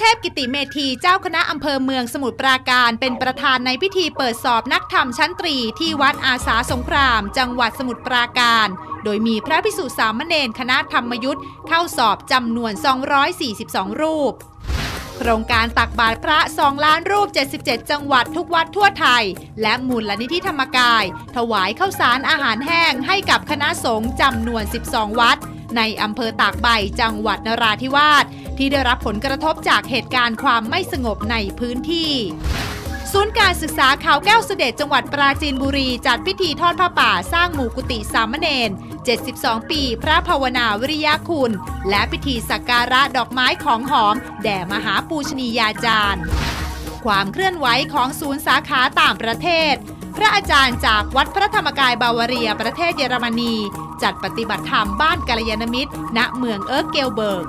เทพกิติเมธีเจ้าคณะอำเภอเมืองสมุทรปราการเป็นประธานในพิธีเปิดสอบนักธรรมชั้นตรีที่วัดอาสาสงคราม จังหวัดสมุทรปราการ โดยมีพระพิสุสามเณรคณะธรรมยุทธ์เข้าสอบจำนวน 242 รูป โครงการตักบาตรพระ 2 ล้านรูป 77 จังหวัดทุกวัดทั่วไทย และมูลนิธิธรรมกาย ถวายข้าวสารอาหารแห้งให้กับคณะสงฆ์จำนวน 12 วัดในอำเภอตากใบจังหวัดนราธิวาส ที่ได้รับผลกระทบจากเหตุการณ์ความไม่สงบในพื้นที่ ศูนย์การศึกษาข่าวแก้วเสด็จจังหวัดปราจีนบุรี จัดพิธีทอดผ้าป่าสร้างหมู่กุฏิสามเณร72 ปี พระภาวนาวิริยคุณ และพิธีสักการะดอกไม้ของหอม แด่มหาปูชนียาจารย์ ความเคลื่อนไหวของศูนย์สาขาต่างประเทศ พระอาจารย์จากวัดพระธรรมกายบาวาเรียประเทศเยอรมนี จัดปฏิบัติธรรมบ้านกัลยาณมิตร ณเมืองเอิร์กเกลเบิร์ก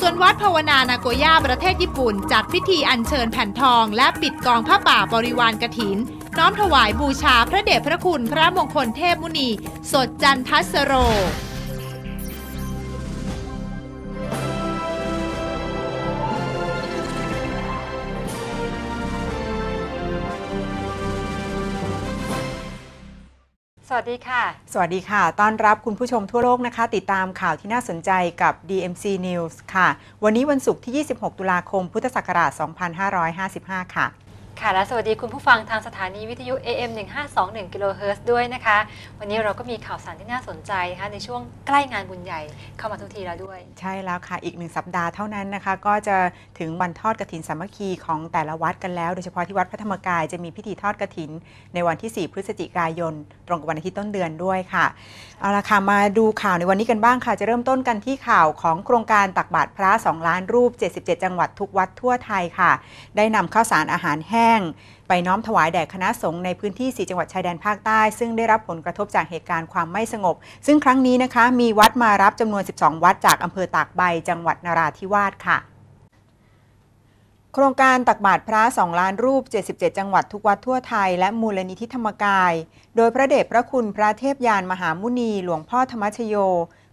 ส่วนวัดภาวนานาโกย่าประเทศญี่ปุ่น จัดพิธีอัญเชิญแผ่นทอง และปิดกองผ้าป่าบริวารกถิน น้อมถวายบูชาพระเดชพระคุณพระมงคลเทพมุนี สดจันทัสโร วัสดีค่ะ สวัสดีค่ะ ต้อนรับคุณผู้ชมทั่วโลกนะคะ ติดตามข่าวที่น่าสนใจกับ DMC News ค่ะ วันนี้วันศุกร์ที่ 26 ตุลาคม พุทธศักราช 2555 ค่ะ ค่ะและสวัสดีคุณผู้ฟังทางสถานีวิทยุ AM 1521กิโลเฮิรตซ์ด้วยนะคะ วันนี้เราก็มีข่าวสารที่น่าสนใจนะคะในช่วงใกล้งานบุญใหญ่เข้ามาทุกทีแล้วด้วย ใช่แล้วค่ะ อีกหนึ่งสัปดาห์เท่านั้นนะคะ ก็จะถึงวันทอดกระถินสามัคคีของแต่ละวัดกันแล้ว โดยเฉพาะที่วัดพระธรรมกายจะมีพิธีทอดกระถิน ในวันที่ 4 พฤศจิกายน ตรงกับวันอาทิตย์ต้นเดือนด้วยค่ะเอาละค่ะมาดูข่าวในวันนี้กันบ้างค่ะ จะเริ่มต้นกันที่ข่าวของโครงการตักบาตรพระ 2 ล้านรูป 77 จังหวัดทุกวัดทั่วไทยค่ะ ได้นำข้าวสารอาหารแห้งไปน้อมถวายแด่คณะสงฆ์ในพื้นที่ 4 จังหวัดชายแดนภาคใต้ ซึ่งได้รับผลกระทบจากเหตุการณ์ความไม่สงบ ซึ่งครั้งนี้นะคะมีวัดมารับจำนวน 12 วัดจากอำเภอตากใบ จังหวัดนราธิวาสค่ะโครงการตักบาตรพระ 2 ล้านรูป 77 จังหวัดทุกวัดทั่วไทย และมูลนิธิธรรมกาย โดยพระเดชพระคุณพระเทพยานมหามุนี หลวงพ่อธรรมชโย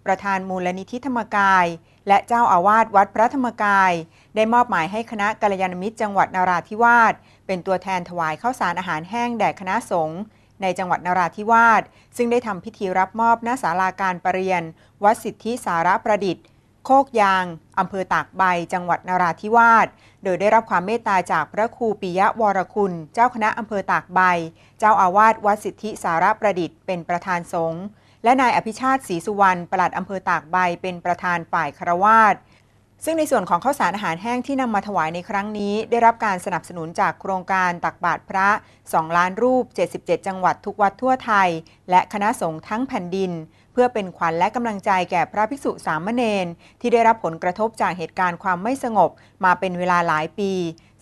ประธานมูลนิธิธรรมกาย และเจ้าอาวาสวัดพระธรรมกาย ได้มอบหมายให้คณะกัลยาณมิตรจังหวัดนราธิวาสเป็นตัวแทนถวายข้าวสารอาหารแห้งแด่คณะสงฆ์ในจังหวัดนราธิวาสซึ่งได้ทำพิธีรับมอบณศาลาการประเรียน วัดสิทธิสารประดิษฐ์ โคกยางอำเภอตากใบ จังหวัดนราธิวาสโดยได้รับความเมตตาจากพระครูปิยะวรคุณ เจ้าคณะอำเภอตากใบ เจ้าอาวาสวัดสิทธิสารประดิษฐ์เป็นประธานสงฆ์ และนายอภิชาติศรีสุวรรณปลัดอำเภอตากใบเป็นประธานฝ่ายคารวาสซึ่งในส่วนของข้าวสารอาหารแห้งที่นำมาถวายในครั้งนี้ ได้รับการสนับสนุนจากโครงการตักบาตรพระ 2 ล้านรูป 77 จังหวัดทุกวัดทั่วไทย และคณะสงฆ์ทั้งแผ่นดิน เพื่อเป็นขวัญและกำลังใจแก่พระภิกษุสามเณรที่ได้รับผลกระทบจากเหตุการณ์ความไม่สงบมาเป็นเวลาหลายปี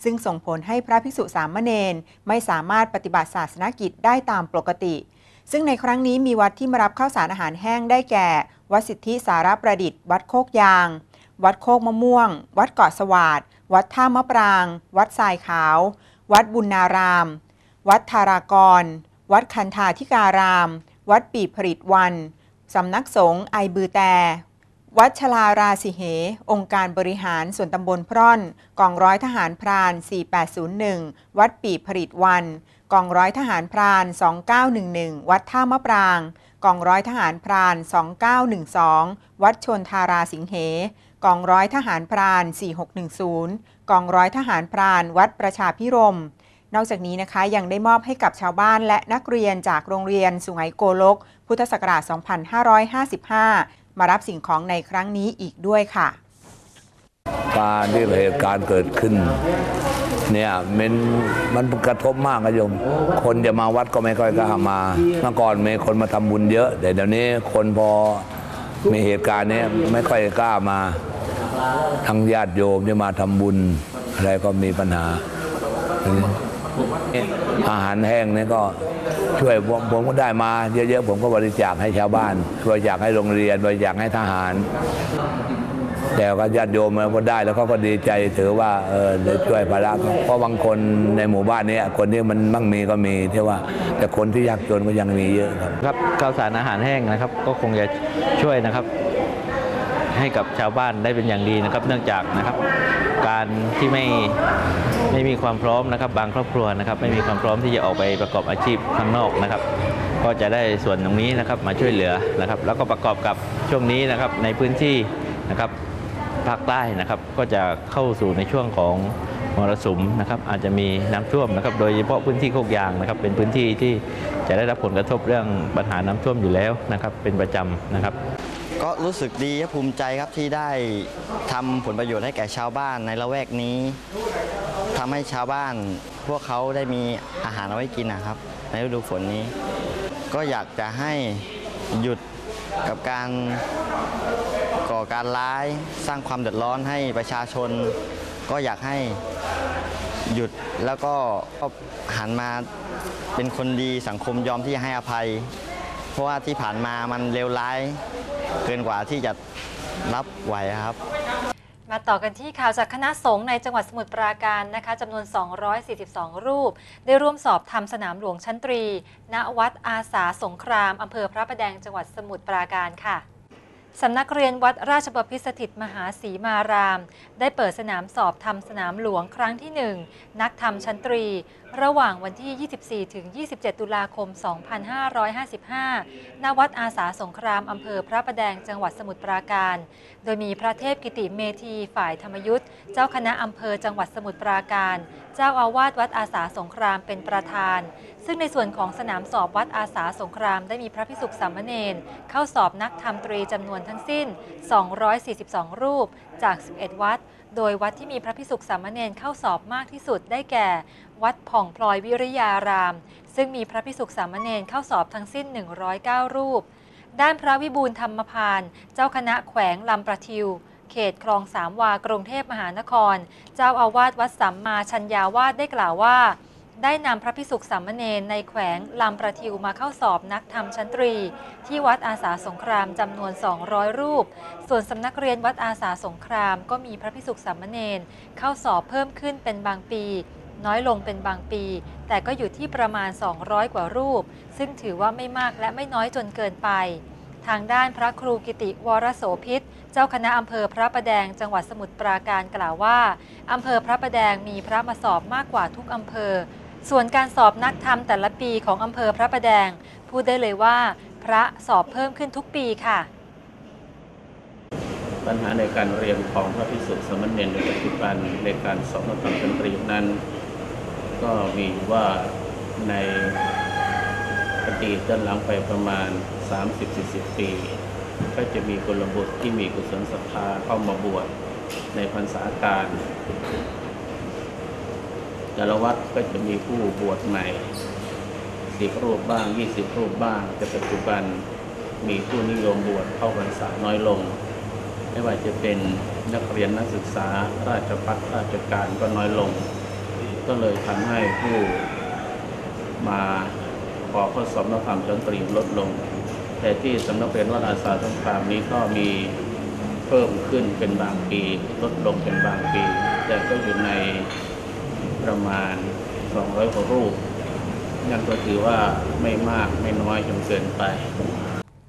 ซึ่งส่งผลให้พระภิกษุสามเณรไม่สามารถปฏิบัติศาสนกิจได้ตามปกติ ซึ่งในครั้งนี้มีวัดที่มารับข้าวสารอาหารแห้งได้แก่ วัดสิทธิสารประดิษฐ์ วัดโคกยาง วัดโคกมะม่วง วัดเกาะสวาดวัดท่ามะปราง วัดทรายขาว วัดบุญนาราม วัดธารากร วัดคันธาธิการาม วัดปีผริตวันสำนักสงฆ์ไอบือแตวัดชลาราสิเห องค์การบริหารส่วนตำบลพร่อน กองร้อยทหารพราน 4801 วัดปีผริตวันกองร้อยทหารพราน 2911 วัดท่ามะปราง กองร้อยทหารพราน 2912 วัดชนทาราสิงเห กองร้อยทหารพราน 4610 กองร้อยทหารพราน วัดประชาพิรม นอกจากนี้นะคะยังได้มอบให้กับชาวบ้านและนักเรียนจากโรงเรียนสุไหงโกลก พุทธศักราช 2555 มารับสิ่งของในครั้งนี้อีกด้วยค่ะ การที่เหตุการณ์เกิดขึ้น เนี่ยมันมันกระทบมากนะโยม คนจะมาวัดก็ไม่ค่อยกล้ามาเมื่อก่อนมีคนมาทำบุญเยอะแต่เดี๋ยวนี้คนพอมีเหตุการณ์นี้ไม่ค่อยกล้ามาทั้งญาติโยมที่มาทำบุญอะไรก็มีปัญหา อาหารแห้งนี่ก็ช่วยผมผมก็ได้มาเยอะๆผมก็บริจาคให้ชาวบ้าน บริจาคให้โรงเรียน บริจาคให้ทหาร แต่ก็ญาติโยมก็ได้แล้วเขาก็ดีใจถือว่าเออช่วยภาระเขาเพราะบางคนในหมู่บ้านนี้คนที่มันมั่งมีก็มีที่ว่า แต่คนที่ยากจนก็ยังมีเยอะครับครับข้าวสารอาหารแห้งนะครับ ก็คงจะช่วยนะครับ ให้กับชาวบ้านได้เป็นอย่างดีนะครับ เนื่องจากนะครับ การที่ไม่ไม่มีความพร้อมนะครับ บางครอบครัวนะครับ ไม่มีความพร้อมที่จะออกไปประกอบอาชีพข้างนอกนะครับก็จะได้ส่วนตรงนี้นะครับมาช่วยเหลือนะครับ แล้วก็ประกอบกับช่วงนี้นะครับในพื้นที่นะครับ ภาคใต้นะครับ ก็จะเข้าสู่ในช่วงของมรสุมนะครับ อาจจะมีน้ำท่วมนะครับ โดยเฉพาะพื้นที่โคกยางนะครับ เป็นพื้นที่ที่จะได้รับผลกระทบเรื่องปัญหาน้ำท่วมอยู่แล้วนะครับ เป็นประจำนะครับ ก็รู้สึกดีและภูมิใจครับที่ได้ทำผลประโยชน์ให้แก่ชาวบ้านในละแวกนี้ทำให้ชาวบ้านพวกเขาได้มีอาหารเอาไว้กินนะครับ ในฤดูฝนนี้ ก็อยากจะให้หยุดกับการ อการร้าย สร้างความเดือดร้อนให้ประชาชน ก็อยากให้หยุดแล้วก็หันมาเป็นคนดีสังคมยอมที่จะให้อภัย เพราะว่าที่ผ่านมามันเลวร้าย เกินกว่าที่จะรับไหวครับมาต่อกันที่ข่าวจากคณะสงฆ์ในจังหวัดสมุทรปราการนะคะจำนวน 242 รูป ได้ร่วมสอบทำสนามหลวงชั้นตรี ณ วัดอาสาสงครามอำเภอพระประแดงจังหวัดสมุทรปราการค่ะ สำนักเรียนวัดราชบพิสถิตมหาศรีมาราม ได้เปิดสนามสอบทำสนามหลวงครั้งที่ 1 นักธรรมชั้นตรี ระหว่างวันที่ 24 ถึง 27 ตุลาคม 2555 ณ วัดอาสาสงคราม อำเภอพระประแดง จังหวัดสมุทรปราการ โดยมีพระเทพกิติเมธีฝ่ายธรรมยุทธ์ เจ้าคณะอำเภอจังหวัดสมุทรปราการ เจ้าอาวาสวัดอาสาสงครามเป็นประธาน ซึ่งในส่วนของสนามสอบวัดอาสาสงครามได้มีพระพิสุขสามเณรเข้าสอบนักธรรมตรีจำนวนทั้งสิ้น 242 รูปจาก 11 วัด โดยวัดที่มีพระพิสุขสามเณรเข้าสอบมากที่สุดได้แก่ วัดผ่องพลอยวิริยาราม ซึ่งมีพระพิสุขสามเณรเข้าสอบทั้งสิ้น 109 รูป ด้านพระวิบูลธรรมพาน เจ้าคณะแขวงลำประทิว เขตคลองสามวากรุงเทพมหานคร เจ้าอาวาสวัดสัมมาชัญญาวาสได้กล่าวว่า ได้นำพระพิสุขสามเณรในแขวงลำประทิวมาเข้าสอบนักธรรมชั้นตรี ที่วัดอาสาสงครามจำนวน 200 รูป ส่วนสำนักเรียนวัดอาสาสงคราม ก็มีพระพิสุขสามเณรเข้าสอบเพิ่มขึ้นเป็นบางปี น้อยลงเป็นบางปี แต่ก็อยู่ที่ประมาณ 200 กว่ารูป ซึ่งถือว่าไม่มากและไม่น้อยจนเกินไป ทางด้านพระครูกิติวรโสพิษเจ้าคณะอำเภอพระประแดงจังหวัดสมุทรปราการกล่าวว่า อำเภอพระประแดงมีพระมาสอบมากกว่าทุกอำเภอ ส่วนการสอบนักธรรมแต่ละปีของอำเภอพระประแดง พูดได้เลยว่า พระสอบเพิ่มขึ้นทุกปีค่ะ ปัญหาในการเรียนของพระภิกษุสามเณรในปัจจุบันในการสอบนักธรรมดนตรีนั้น ก็มีว่าในอดีตด้านหลังไปประมาณ 30-40 ปี ก็จะมีกลบุตรที่มีกุศลศรัทธาเข้ามาบวชในพรรษาการ แต่ละวัดก็จะมีผู้บวชใหม่สิบรูปบ้าง20รูปบ้าง แต่ปัจจุบันมีผู้นิยมบวชเข้าพรรษาน้อยลง ไม่ว่าจะเป็นนักเรียนนักศึกษาราชพัฒราชการก็น้อยลง ก็เลยทำให้ผู้มาขอข้อสอบนักธรรมชั้นตรีลดลง แต่ที่สำนักเรียนวัดอาสาสงครามนี้ก็มีเพิ่มขึ้นเป็นบางปี ลดลงเป็นบางปี แต่ก็อยู่ใน ประมาณ 200กว่ารูป นั่นก็ถือว่าไม่มากไม่น้อยจนเกินไป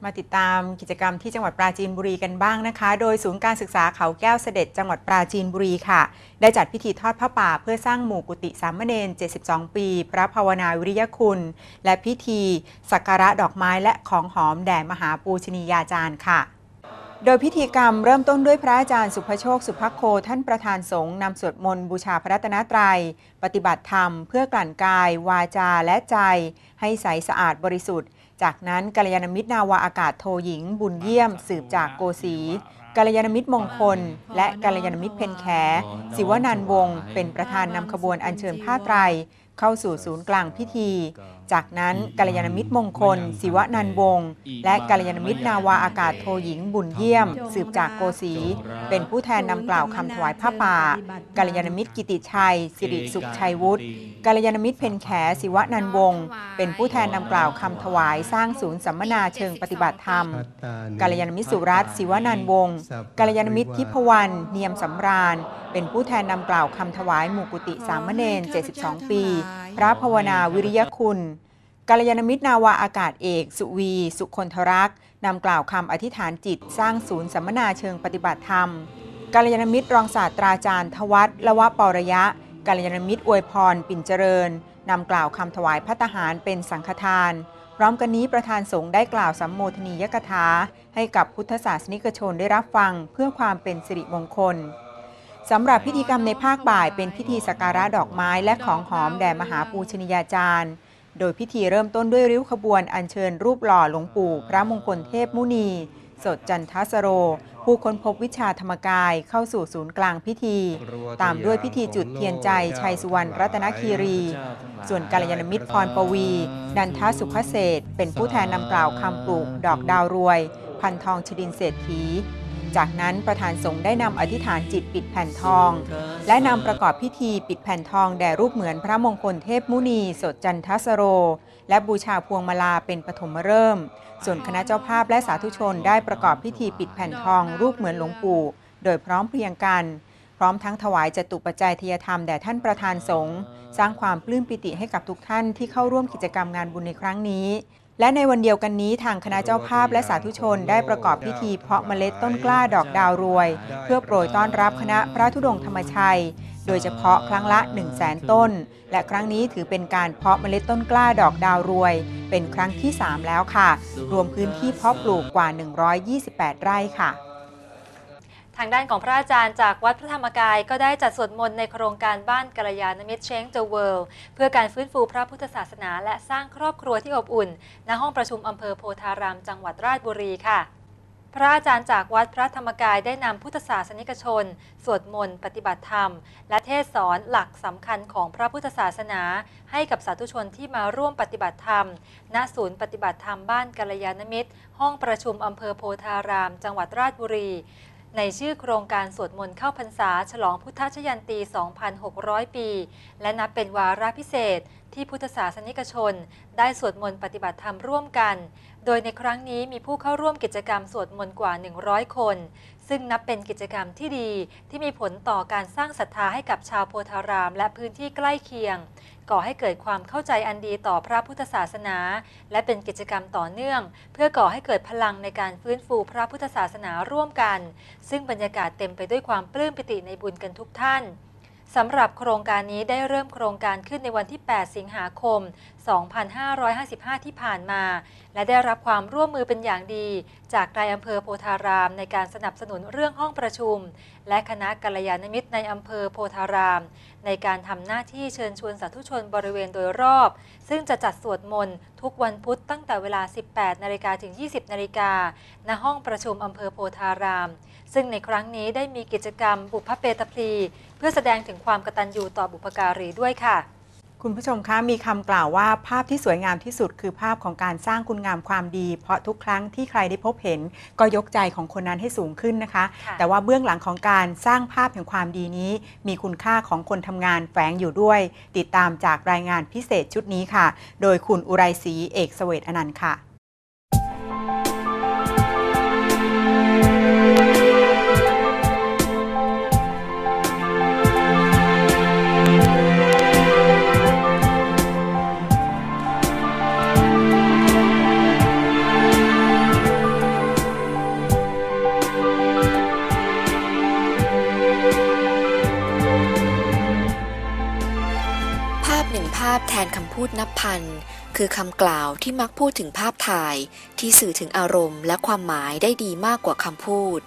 มาติดตามกิจกรรมที่จังหวัดปราจีนบุรีกันบ้างนะคะ โดยศูนย์การศึกษาเขาแก้วเสด็จจังหวัดปราจีนบุรีค่ะ ได้จัดพิธีทอดพระป่าเพื่อสร้างหมู่กุฏิสามเณร 72 ปี พระภาวนาวิริยคุณ และพิธีสักการะดอกไม้และของหอมแด่มหาปูชนียาจารย์ค่ะ โดยพิธีกรรมเริ่มต้นด้วยพระอาจารย์สุภโชค สุภโค ท่านประธานสงฆ์นำสวดมนต์บูชาพระรัตนตรัย ปฏิบัติธรรมเพื่อกลั่นกาย วาจาและใจ ให้ใสสะอาดบริสุทธิ์ จากนั้นกัลยาณมิตรนาวาอากาศโทหญิง บุญเยี่ยม สืบจากโกสีกัลยาณมิตรมงคล และกัลยาณมิตรเพนแข ศิวนันท์วงศ์เป็นประธานนำขบวนอัญเชิญผ้าไตร เข้าสู่ศูนย์กลางพิธี จากนั้นกัลยาณมิตรมงคล ศิวนันท์วงศ์และกัลยาณมิตรนาวาอากาศโทหญิงบุญเยี่ยม สืบจากโกสีเป็นผู้แทนนำกล่าวคำถวายผ้าป่ากัลยาณมิตรกิติชัย สิริสุขชัยวุฒิกัลยาณมิตรเพนแขศิวนันท์วงศ์เป็นผู้แทนนำกล่าวคำถวายสร้างศูนย์สัมมนาเชิงปฏิบัติธรรมกัลยาณมิตรสุรัตน์ศิวนันท์วงศ์กัลยาณมิตรทิพวรรณเนียมสำราญ เป็นผู้แทนนำกล่าวคำถวายหมู่กุฏิสามเณร72 ปี พระภาวนาวิริยคุณกัลยาณมิตรนาวาอากาศเอก สุวี สุคนทรักษ์นำกล่าวคำอธิษฐานจิตสร้างศูนย์สัมมนาเชิงปฏิบัติธรรมกัลยาณมิตรรองศาสตราจารย์ทวัฒน์ละวะปรยะกัลยาณมิตรอวยพร ปิ่นเจริญนำกล่าวคำถวายพัตหารเป็นสังฆทาน พร้อมกันนี้ประธานสงฆ์ได้กล่าวสัมโมทนียกถาให้กับพุทธศาสนิกชนได้รับฟังเพื่อความเป็นสิริมงคล สำหรับพิธีกรรมในภาคบ่ายเป็นพิธีสักการะดอกไม้และของหอมแด่มหาปูชนียาจารย์ โดยพิธีเริ่มต้นด้วยริ้วขบวนอัญเชิญรูปหล่อหลวงปู่ พระมงคลเทพมุนี สดจันทสโร ผู้ค้นพบวิชาธรรมกายเข้าสู่ศูนย์กลางพิธี ตามด้วยพิธีจุดเทียนใจชัยสุวรรณรัตนคีรี ส่วนกัลยาณมิตรพรปวีนันทสุขเศษเป็นผู้แทนนำกล่าวคำปลูกดอกดาวรวย พันทองชดินเศรษฐี จากนั้นประธานสงฆ์ได้นำอธิษฐานจิตปิดแผ่นทอง และนำประกอบพิธีปิดแผ่นทองแด่รูปเหมือนพระมงคลเทพมุนีสดจันทสโร และบูชาพวงมาลาเป็นปฐมฤกษ์ส่วนคณะเจ้าภาพและสาธุชนได้ประกอบพิธีปิดแผ่นทอง รูปเหมือนหลวงปู่ โดยพร้อมเพรียงกัน พร้อมทั้งถวายจตุปัจจัยทยธรรมแด่ท่านประธานสงฆ์สร้างความปลื้มปิติให้กับทุกท่านที่เข้าร่วมกิจกรรมงานบุญในครั้งนี้ และในวันเดียวกันนี้ทางคณะเจ้าภาพและสาธุชนได้ประกอบพิธีเพาะเมล็ดต้นกล้าดอกดาวรวย เพื่อโปรยต้อนรับคณะพระธุดงค์ธรรมชัย โดยเฉพาะครั้งละ 1 0 0 0 0แสนต้น และครั้งนี้ถือเป็นการเพาะเมล็ดต้นกล้าดอกดาวรวย เป็นครั้งที่ 3 แล้วค่ะ รวมพื้นที่เพาะปลูกกว่า 128 ไร่ค่ะ ทางด้านของพระอาจารย์จากวัดพระธรรมกายก็ได้จัดสวดมนต์ในโครงการบ้านกัลยาณมิตร Change the World เพื่อการฟื้นฟูพระพุทธศาสนา และสร้างครอบครัวที่อบอุ่น ณห้องประชุมอำเภอโพธาราม จังหวัดราชบุรีค่ะ พระอาจารย์จากวัดพระธรรมกายได้นำพุทธศาสนิกชน สวดมนต์ปฏิบัติธรรม และเทศสอนหลักสำคัญของพระพุทธศาสนา ให้กับสาธุชนที่มาร่วมปฏิบัติธรรม ณศูนย์ปฏิบัติธรรมบ้านกัลยาณมิตร ห้องประชุมอำเภอโพธาราม จังหวัดราชบุรี ในชื่อโครงการสวดมนต์เข้าพรรษา ฉลองพุทธชยันตี 2,600 ปี และนับเป็นวาระพิเศษที่พุทธศาสนิกชน ได้สวดมนต์ปฏิบัติธรรมร่วมกัน โดยในครั้งนี้มีผู้เข้าร่วมกิจกรรมสวดมนต์กว่า 100 คน ซึ่งนับเป็นกิจกรรมที่ดีที่มีผลต่อการสร้างศรัทธาให้กับชาวโพธาราม และพื้นที่ใกล้เคียง ก่อให้เกิดความเข้าใจอันดีต่อพระพุทธศาสนา และเป็นกิจกรรมต่อเนื่อง เพื่อก่อให้เกิดพลังในการฟื้นฟูพระพุทธศาสนาร่วมกัน ซึ่งบรรยากาศเต็มไปด้วยความปลื้มปิติในบุญกันทุกท่านสำหรับโครงการนี้ได้เริ่มโครงการขึ้นในวันที่ 8 สิงหาคม 2555 ที่ผ่านมา และได้รับความร่วมมือเป็นอย่างดี จากนายอำเภอโพธาราม ในการสนับสนุนเรื่องห้องประชุม และคณะกัลยาณมิตรในอำเภอโพธาราม ในการทำหน้าที่เชิญชวนสาธุชนบริเวณโดยรอบ ซึ่งจะจัดสวดมนต์ทุกวันพุธตั้งแต่เวลา 18นาฬิกาถึง 20นาฬิกาณห้องประชุมอำเภอโพธาราม ซึ่งในครั้งนี้ได้มีกิจกรรมบุพเพตพลี เพื่อแสดงถึงความกตัญญูต่อบุพการีด้วยค่ะ คุณผู้ชมคะมีคำกล่าวว่าภาพที่สวยงามที่สุดคือภาพของการสร้างคุณงามความดี เพราะทุกครั้งที่ใครได้พบเห็น ก็ยกใจของคนนั้นให้สูงขึ้นนะคะค่ะแต่ว่าเบื้องหลังของการสร้างภาพแห่งความดีนี้ มีคุณค่าของคนทำงานแฝงอยู่ด้วย ติดตามจากรายงานพิเศษชุดนี้ค่ะ โดยคุณอุไรศรีเอกเสเวตอนันต์ค่ะ หนึ่งภาพแทนคำพูดนับพัน คือคำกล่าวที่มักพูดถึงภาพถ่าย ที่สื่อถึงอารมณ์และความหมายได้ดีมากกว่าคำพูด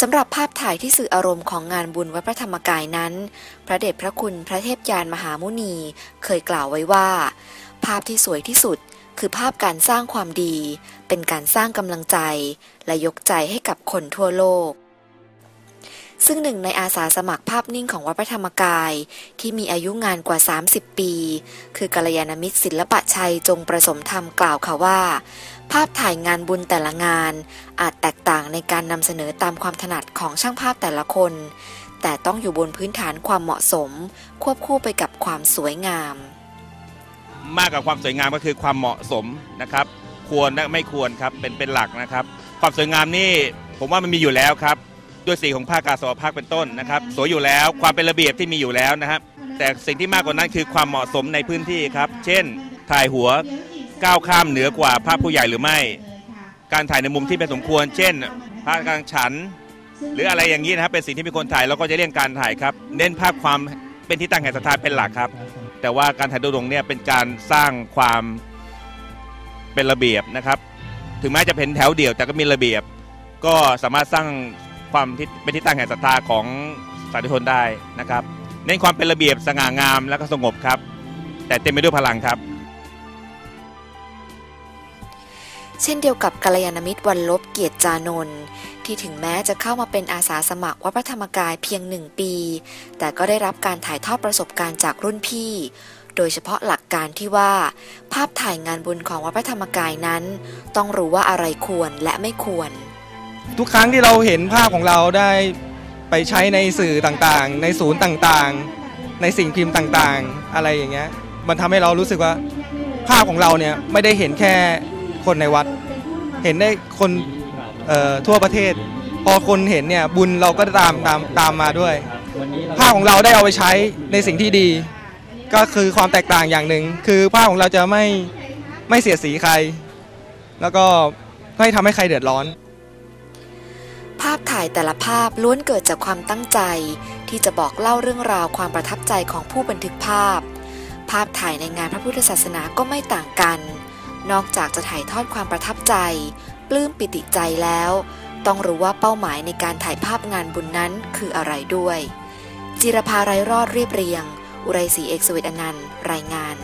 สำหรับภาพถ่ายที่สื่ออารมณ์ของงานบุญวัดพระธรรมกายนั้น พระเดชพระคุณพระเทพยานมหามุนี เคยกล่าวไว้ว่า ภาพที่สวยที่สุดคือภาพการสร้างความดี เป็นการสร้างกำลังใจ และยกใจให้กับคนทั่วโลก ซึ่งหนึ่งในอาสาสมัครภาพนิ่งของวัดพระธรรมกาย ที่มีอายุงานกว่า 30 ปี คือกัลยาณมิตรศิลปะชัยจงประสมธรรมกล่าวค่ะว่า ภาพถ่ายงานบุญแต่ละงาน อาจแตกต่างในการนำเสนอตามความถนัดของช่างภาพแต่ละคน แต่ต้องอยู่บนพื้นฐานความเหมาะสม ควบคู่ไปกับความสวยงาม มากกว่าความสวยงามก็คือความเหมาะสมนะครับ ควรและไม่ควรครับเป็นเป็นหลักนะครับ ความสวยงามนี่ผมว่ามันมีอยู่แล้วครับ ด้วยสีของผ้ากาสาวพักเป็นต้นนะครับสวยอยู่แล้วความเป็นระเบียบที่มีอยู่แล้วนะครับ แต่สิ่งที่มากกว่านั้นคือความเหมาะสมในพื้นที่ครับ เช่น ถ่ายหัวก้าวข้ามเหนือกว่าภาพผู้ใหญ่หรือไม่ การถ่ายในมุมที่เป็นสมควร เช่นพระกลางฉัน หรืออะไรอย่างนี้นะครับเป็นสิ่งที่มีคนถ่ายเราก็จะเลี่ยงการถ่ายครับ เน้นภาพความเป็นที่ตั้งแห่งศรัทธาเป็นหลักครับ แต่ว่าการถ่ายโดยตรงเนี่ยเป็นการสร้างความเป็นระเบียบนะครับ ถึงแม้จะเป็นแถวเดี่ยวแต่ก็มีระเบียบ ก็สามารถสร้าง ความที่เป็นที่ตั้งแห่งศรัทธาของสาธุชนได้นะครับ เน้นความเป็นระเบียบสง่างามและก็สงบครับ แต่เต็มไปด้วยพลังครับ เช่นเดียวกับกัลยาณมิตรวันลบเกียรติจานนท์ที่ถึงแม้จะเข้ามาเป็นอาสาสมัครวัดพระธรรมกายเพียงหนึ่งปี แต่ก็ได้รับการถ่ายทอดประสบการณ์จากรุ่นพี่ โดยเฉพาะหลักการที่ว่า ภาพถ่ายงานบุญของวัดพระธรรมกายนั้น ต้องรู้ว่าอะไรควรและไม่ควร ทุกครั้งที่เราเห็นภาพของเราได้ไปใช้ในสื่อต่างๆ ในศูนย์ต่างๆ ในสิ่งพิมพ์ต่างๆ อะไรอย่างเงี้ยมันทำให้เรารู้สึกว่าภาพของเราเนี่ยไม่ได้เห็นแค่คนในวัด เห็นได้คนเอ่อทั่วประเทศ พอคนเห็นเนี่ยบุญเราก็ตามตามตามมาด้วย ภาพของเราได้เอาไปใช้ในสิ่งที่ดี ก็คือความแตกต่างอย่างหนึ่งคือภาพของเราจะไม่ไม่เสียดสีใคร แล้วก็ไม่ทำให้ใครเดือดร้อนภาพถ่ายแต่ละภาพล้วนเกิดจากความตั้งใจ ที่จะบอกเล่าเรื่องราวความประทับใจของผู้บันทึกภาพ ภาพถ่ายในงานพระพุทธศาสนาก็ไม่ต่างกัน นอกจากจะถ่ายทอดความประทับใจ ปลื้มปิติใจแล้ว ต้องรู้ว่าเป้าหมายในการถ่ายภาพงานบุญนั้นคืออะไรด้วย จิรภาไรรอดเรียบเรียง อุไรศรีเอกสวิตอนันต์ รายงาน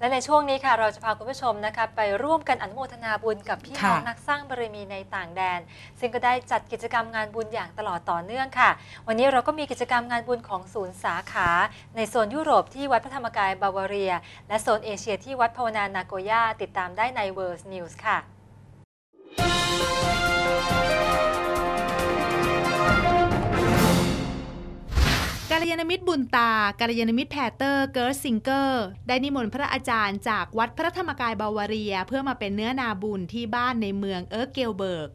และในช่วงนี้ค่ะเราจะพาคุณผู้ชมนะคะไปร่วมกันอนุโมทนาบุญกับพี่น้องค่ะนักสร้างบารมีในต่างแดน ซึ่งก็ได้จัดกิจกรรมงานบุญอย่างตลอดต่อเนื่องค่ะ วันนี้เราก็มีกิจกรรมงานบุญของศูนย์สาขา ในโซนยุโรปที่วัดพระธรรมกายบาวาเรีย และโซนเอเชียที่วัดภาวนานาโกย่าติดตามได้ใน World News ค่ะ กัลยาณมิตรบุญตากัลยาณมิตรแพเตอร์ เกิร์ซิงเกอร์ ได้นิมนต์พระอาจารย์จากวัดพระธรรมกายบาวาเรีย เพื่อมาเป็นเนื้อนาบุญที่บ้านในเมืองเอิร์กเกลเบิร์ก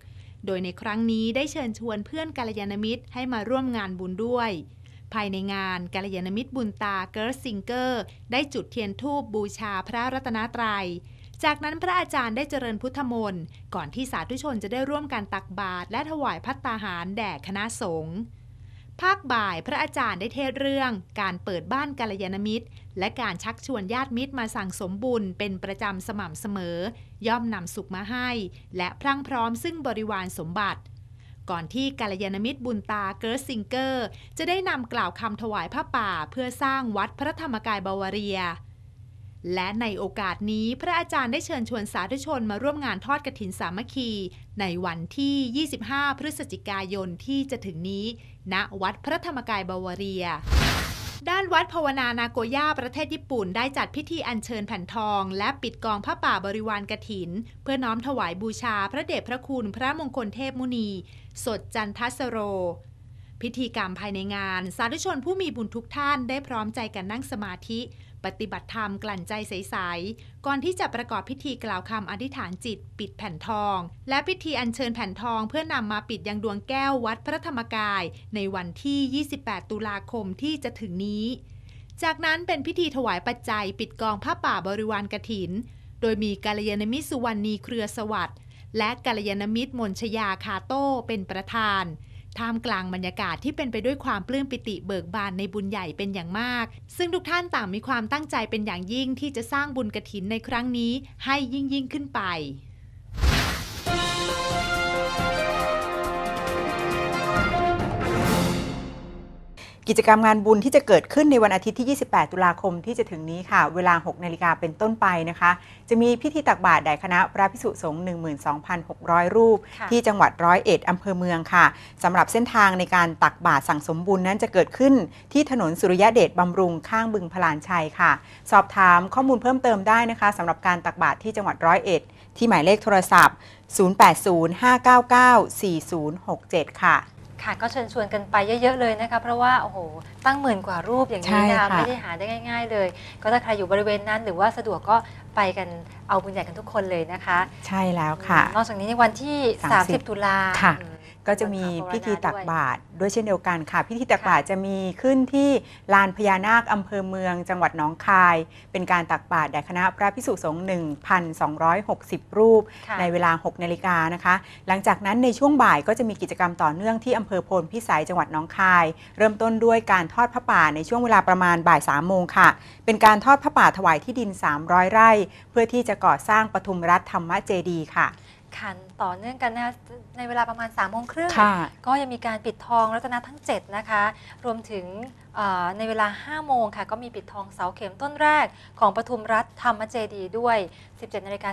โดยในครั้งนี้ได้เชิญชวนเพื่อนกัลยาณมิตรให้มาร่วมงานบุญด้วย ภายในงานกัลยาณมิตรบุญตา เกิร์ซิงเกอร์ ได้จุดเทียนธูปบูชาพระรัตนตรัยจากนั้นพระอาจารย์ได้เจริญพุทธมนต์ก่อนที่สาธุชนจะได้ร่วมกันตักบาตรและถวายพัตตาหารแด่คณะสงฆ์ ภาคบ่ายพระอาจารย์ได้เทศเรื่อง การเปิดบ้านกัลยาณมิตร และการชักชวนญาติมิตรมาสั่งสมบุญเป็นประจำสม่ำเสมอ ย่อมนำสุขมาให้ และพรั่งพร้อมซึ่งบริวารสมบัติ ก่อนที่กัลยาณมิตรบุญตาเกิร์ซิงเกอร์ จะได้นำกล่าวคำถวายผ้าป่าเพื่อสร้างวัดพระธรรมกายบาวาเรีย และในโอกาสนี้พระอาจารย์ได้เชิญชวนสาธุชนมาร่วมงานทอดกฐินสามัคคี ในวันที่ 25 พฤศจิกายนที่จะถึงนี้ ณ วัดพระธรรมกายบาวาเรีย ด้านวัดภาวนานาโกย่าประเทศญี่ปุ่น ได้จัดพิธีอัญเชิญแผ่นทอง และปิดกองผ้าป่าบริวารกฐิน เพื่อน้อมถวายบูชาพระเดชพระคุณพระมงคลเทพมุนี สดจันทสโร พิธีกรรมภายในงาน สาธุชนผู้มีบุญทุกท่านได้พร้อมใจกันนั่งสมาธิ ปฏิบัติธรรมกลั่นใจใสๆก่อนที่จะประกอบพิธีกล่าวคำอธิษฐานจิต ปิดแผ่นทอง และพิธีอัญเชิญแผ่นทองเพื่อนำมาปิดยังดวงแก้ววัดพระธรรมกาย ในวันที่ 28 ตุลาคมที่จะถึงนี้ จากนั้นเป็นพิธีถวายปัจจัย ปิดกองผ้าป่าบริวารกถิน โดยมีกาลยานมิตรสุวรรณีเครือสวัสดิ์และกาลยานมิตรมนชยาคาโต้เป็นประธาน ท่ามกลางบรรยากาศที่เป็นไปด้วยความปลื้มปิติเบิกบานในบุญใหญ่เป็นอย่างมาก ซึ่งทุกท่านต่างมีความตั้งใจเป็นอย่างยิ่งที่จะสร้างบุญกระถินในครั้งนี้ให้ยิ่งยิ่งขึ้นไป กิจกรรมงานบุญที่จะเกิดขึ้นในวันอาทิตย์ที่ 28 ตุลาคมที่จะถึงนี้ค่ะ เวลา 6 นาฬิกาเป็นต้นไปนะคะ จะมีพิธีตักบาตรแด่คณะพระภิกษุสงฆ์ 12,600 รูปค่ะที่จังหวัดร้อยเอ็ดอำเภอเมืองค่ะสำหรับเส้นทางในการตักบาตรสั่งสมบุญนั้นจะเกิดขึ้นที่ถนนสุริยะเดชบำรุงข้างบึงพลานชัยค่ะ สอบถามข้อมูลเพิ่มเติมได้นะคะสำหรับการตักบาตรที่จังหวัดร้อยเอ็ดที่หมายเลขโทรศัพท์ 0805994067 ค่ะ ค่ะก็เชิญชวนกันไปเยอะๆเลยนะคะเพราะว่าโอ้โหตั้งหมื่นกว่ารูปอย่างนี้นะใช่คะค่ะไม่ได้หาได้ง่าย ๆ เลย ก็ถ้าใครอยู่บริเวณนั้น หรือว่าสะดวกก็ไปกันเอาบุญใหญ่กันทุกคนเลยนะคะ ใช่แล้วค่ะ นอกจากนี้ในวันที่ 30 30ตุลาค่ะอืม ก็จะมีพิธีตักด้วยบาตรด้วยเช่นเดียวกันค่ะ พิธีตักบาตรจะมีขึ้นที่ลานพญานาคอำเภอเมือง จังหวัดหนองคาย เป็นการตักบาตรแด่คณะพระพิสุสงฆ์1,260 รูปค่ะในเวลา 6 นาฬิกานะคะ หลังจากนั้นในช่วงบ่ายก็จะมีกิจกรรมต่อเนื่องที่อำเภอโพนพิสัยจังหวัดหนองคาย เริ่มต้นด้วยการทอดพระป่าในช่วงเวลาประมาณบ่าย3โมงค่ะ เป็นการทอดพระป่าถวายที่ดิน 300 ไร่ เพื่อที่จะก่อสร้างปทุมรัฐธรรมเจดีย์ค่ะ ขันต่อเนื่องกันนะคะในเวลาประมาณ3ามโมงครึ่งค่ะ ก็ยังมีการปิดทองรัตนทั้ง 7 นะคะ รวมถึงเอ่อในเวลา5โมงค่ะ ก็มีปิดทองเสาเข็มต้นแรกของปทุมรัฐธรรมเจดีย์ด้วย 17นาฬิกา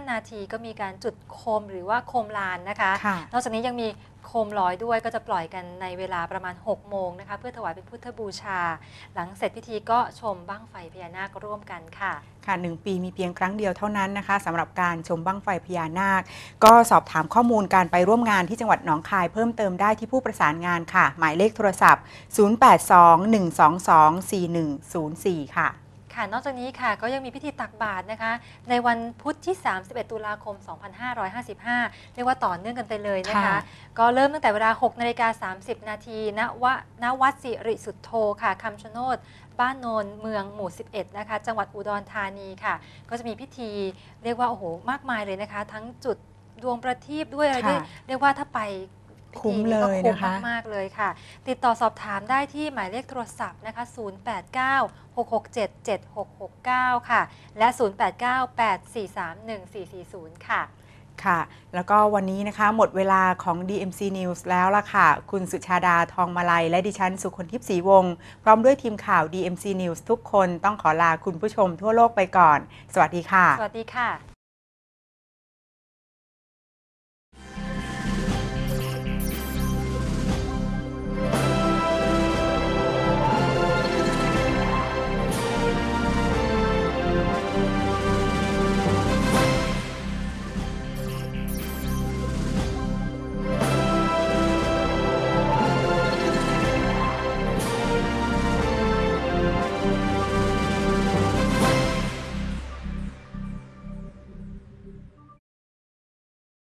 45 นาทีก็มีการจุดโคมหรือว่าโคมลานนะคะ ค่ะ นอกจากนี้ยังมี โคมลอยด้วยก็จะปล่อยกันในเวลาประมาณ 6 โมงนะคะเพื่อถวายเป็นพุทธบูชา หลังเสร็จพิธีก็ชมบั้งไฟพญานาคร่วมกันค่ะ ค่ะหนึ่งปีมีเพียงครั้งเดียวเท่านั้นนะคะสำหรับการชมบั้งไฟพญานาค ก็สอบถามข้อมูลการไปร่วมงานที่จังหวัดหนองคายเพิ่มเติมได้ที่ผู้ประสานงานค่ะ หมายเลขโทรศัพท์ 0821224104 ค่ะ ค่ะ นอกจากนี้ค่ะก็ยังมีพิธีตักบาตรนะคะ ในวันพุธที่ 31 ตุลาคม 2555 เรียกว่าต่อเนื่องกันไปเลยนะคะ ค่ะ ก็เริ่มตั้งแต่เวลา6นาฬิกา30 นาทีณวะณวัดสิริสุทโธค่ะคำชะโนด บ้านโนนเมืองหมู่ 11 นะคะ จังหวัดอุดรธานีค่ะ ก็จะมีพิธีเรียกว่าโอ้โหมากมายเลยนะคะ ทั้งจุดดวงประทีปด้วยอะไรด้วยค่ะ เรียกว่าถ้าไปพิ คุ้ธีมนี้เลก็ยคุ้มนะคะมากๆเลยค่ะ ติดต่อสอบถามได้ที่หมายเลขโทรศัพท์นะคะ 089 667 7669 ค่ะ และ 089 843 1440 ค่ะ ค่ะ แล้วก็วันนี้นะคะหมดเวลาของ DMC News แล้วล่ะค่ะ คุณสุชาดาทองมาลัย และดิฉัน สุคนทิพย์ศรีวงศ์พร้อมด้วยทีมข่าว DMC News ทุกคนต้องขอลาคุณผู้ชมทั่วโลกไปก่อน สวัสดีค่ะ สวัสดีค่ะ